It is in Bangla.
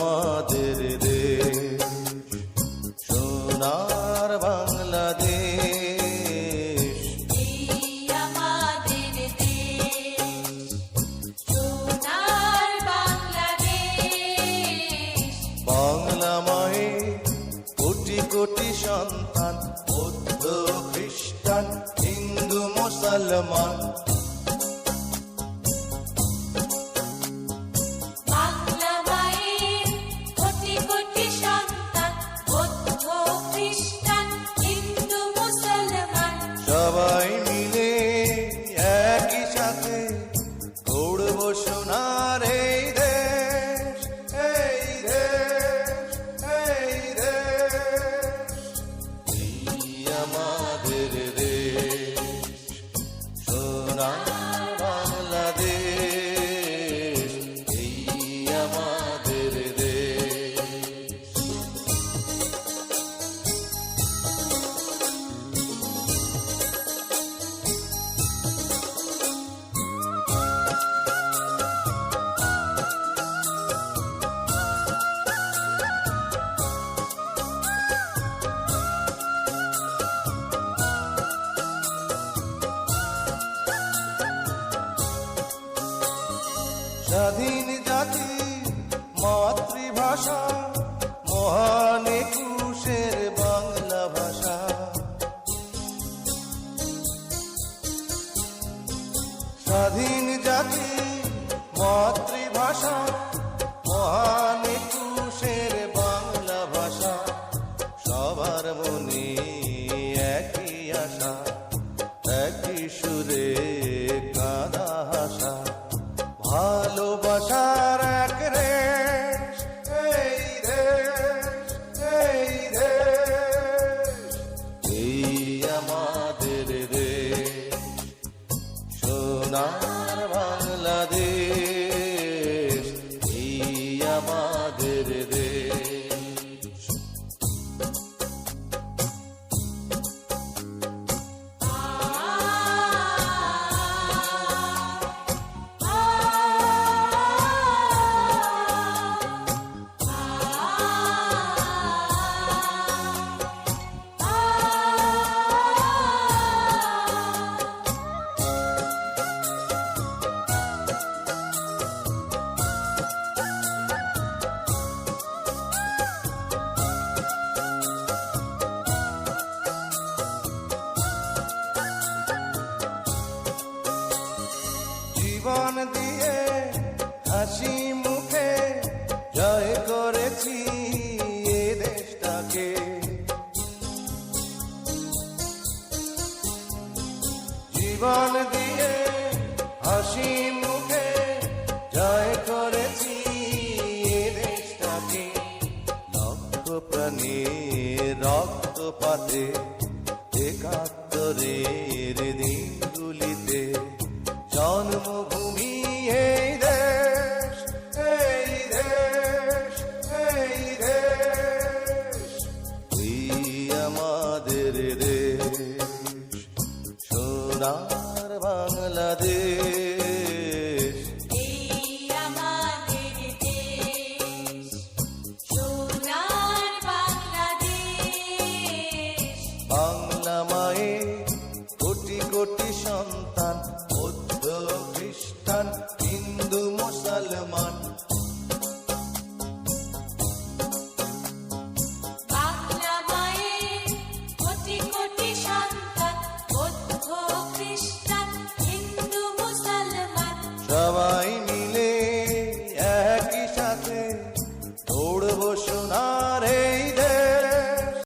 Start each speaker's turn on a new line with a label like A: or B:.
A: আমাদের দেশ সোনার বাংলাদেশ। বাংলা মায়ে কোটি কোটি সন্তান বৌদ্ধ খ্রিস্টান হিন্দু মুসলমান। সবাই স্বাধীন জাতি, মাতৃভাষা, মহান একুশের বাংলা ভাষা। স্বাধীন জাতি, মাতৃভাষা, মহান একুশের বাংলা ভাষা। সবার মনে একই আশা, একই সুরে কাদা ভালোবাসার জয় করেছি দেশটাকে রক্ত প্রাণী রক্তপাতে। বাংলা